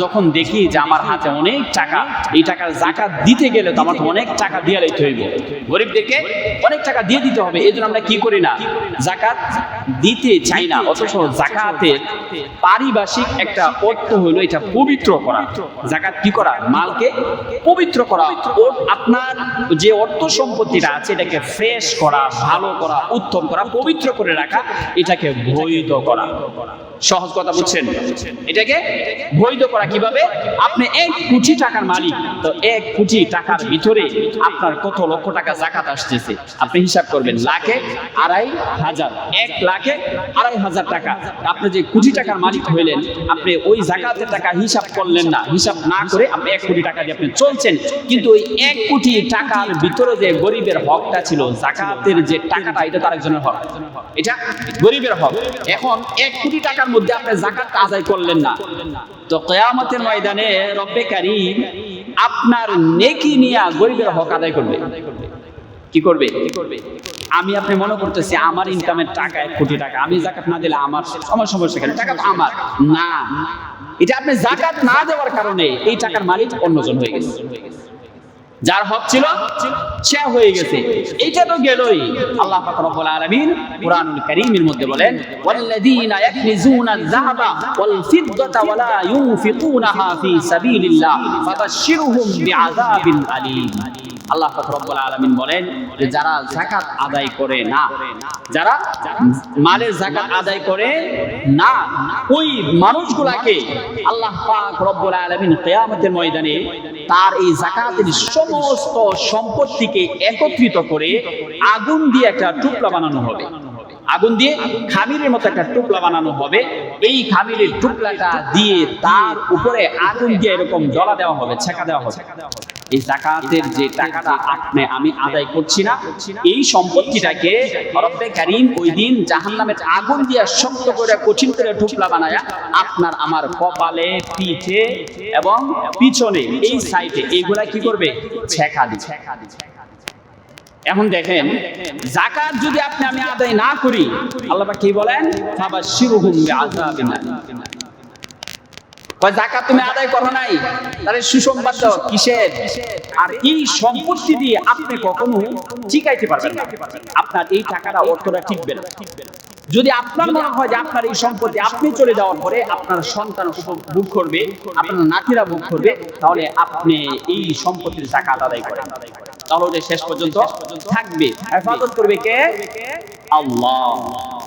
যখন দেখি যে আমার হাতে অনেক টাকা, এই টাকার জাকাত দিতে গেলে তো আমাকে অনেক টাকা দিয়ে দিতে হইব। গরিবদেরকে অনেক টাকা দিয়ে দিতে হবে এই আমরা কি করি না? জাকাত দিতে চাই না, অথচ জাকাতের পারিভাষিক একটা অর্থ হলো এটা পবিত্র করা। জাকাত কি করা? মালকে পবিত্র করা। আপনার যে অর্থ সম্পত্তিটা আছে, এটাকে ফ্রেশ করা, ভালো করা, উত্তম করা, পবিত্র করে রাখা, এটাকে বৈধ করা। সহজ কথা বুঝছেন? এটাকে বৈধ করা কীভাবে? আপনি এক কোটি টাকার মালিক, তো এক কোটি টাকার ভিতরে আপনার কত লক্ষ টাকা জাকাত আসতেছে? আপনি হিসাব করবেন, লাখে আড়াই হাজার, এক লাখে আড়াই হাজার টাকা। আপনি যে কোটি টাকার মালিক হইলেন, আপনি ওই জাকাতের টাকা হিসাব করলেন না। হিসাব না করে আপনি এক কোটি টাকা দিয়ে আপনি চলছেন। কিন্তু ওই এক কোটি টাকার ভিতরে যে গরিবের হকটা ছিল, জাকাতের যে টাকাটা, এটা তার একজনের হক। এটা গরিবের হক। এখন এক কোটি টাকার মধ্যে আপনি জাকাত আদায় করলেন না। তো কেয়ামতের ময়দানে রব্বে কারিম আপনার নেকি নিয়ে গরিবের হক আদায় করবে। কি করবে? আমি আপনি মনে করতেছি আমার ইনকামের টাকা, এক কোটি টাকা। আমি জাকাত না দিলে আমার আমার সমস্যা কেন টাকা তো আমার। না। এটা আপনি জাকাত না দেওয়ার কারণে এই টাকার মালিক অন্যজন হয়ে গেছে। যার হক ছিল, সে হয়ে গেছে। এটা তো গেলই। আল্লাহ পাক রব্বুল আলামিন কুরআনুল কারীমের মধ্যে বলেন, ওয়াল্লাযীনা ইয়াকনিজুনা আয-যাহাবা ওয়াল ফিদ্দাতা ওয়ালা ইউনফিকুনাহা ফি সাবিলিল্লাহ, ফাবাশশিরহুম বিআযাবিন আলীম। আল্লাহ ফখরুল আলমিন বলেন যে যারা জাকাত আদায় করে না, যারা মালের জাকাত আদায় করে না, ওই মানুষগুলাকে আল্লাহ পাক রব্বুল আলমিন কেয়ামতের ময়দানে তার এই জাকাতের সমস্ত সম্পত্তিকে একত্রিত করে আগুন দিয়ে একটা টুকরা বানানো হবে। আগুন দিয়ে খামিরের মতো একটা টুকরা বানানো হবে। এই খামিরের টুকরাটা দিয়ে তার উপরে আগুন দিয়ে এরকম জ্বলা দেওয়া হবে, ছেঁকা দেওয়া হবে। এই জাকাতের যে টাকাটা আপনি আমি আদায় করছি না, এই সম্পত্তিটাকে রব্বে কারিম ওই দিন জাহান্নামের আগুন দিয়ে শক্ত করে, কঠিন করে টুকরা বানায়া আপনার আমার কপালে, পিঠে এবং পিছনে এই সাইডে এইগুলা কি করবে? ছেঁকা দি ছেঁকা দি এখন দেখেন জাকাত যদি আপনি আমি আদায় না করি, আল্লাহ কি বলেন? ফাবাশশিরহুম বিআযাবিন আলীম। কয় জাকাত তুমি আদায় করো নাই? তাহলে সুসংবাদ কিসের? আর এই সম্পত্তি দিয়ে আপনি কখনো ঠিকাইতে পারবেন না? আপনার এই টাকাটা অর্থটা ঠিকবে না। যদি আপনার মনে হয় যে আপনার এই সম্পত্তি আপনি চলে যাওয়ার পরে আপনার সন্তান ভোগ করবে, আপনার নাতিরা ভোগ করবে, তাহলে আপনি এই সম্পত্তির জাকাত আদায় করেন। তাহলে শেষ পর্যন্ত থাকবে। হেফাজত করবে কে? আল্লাহ।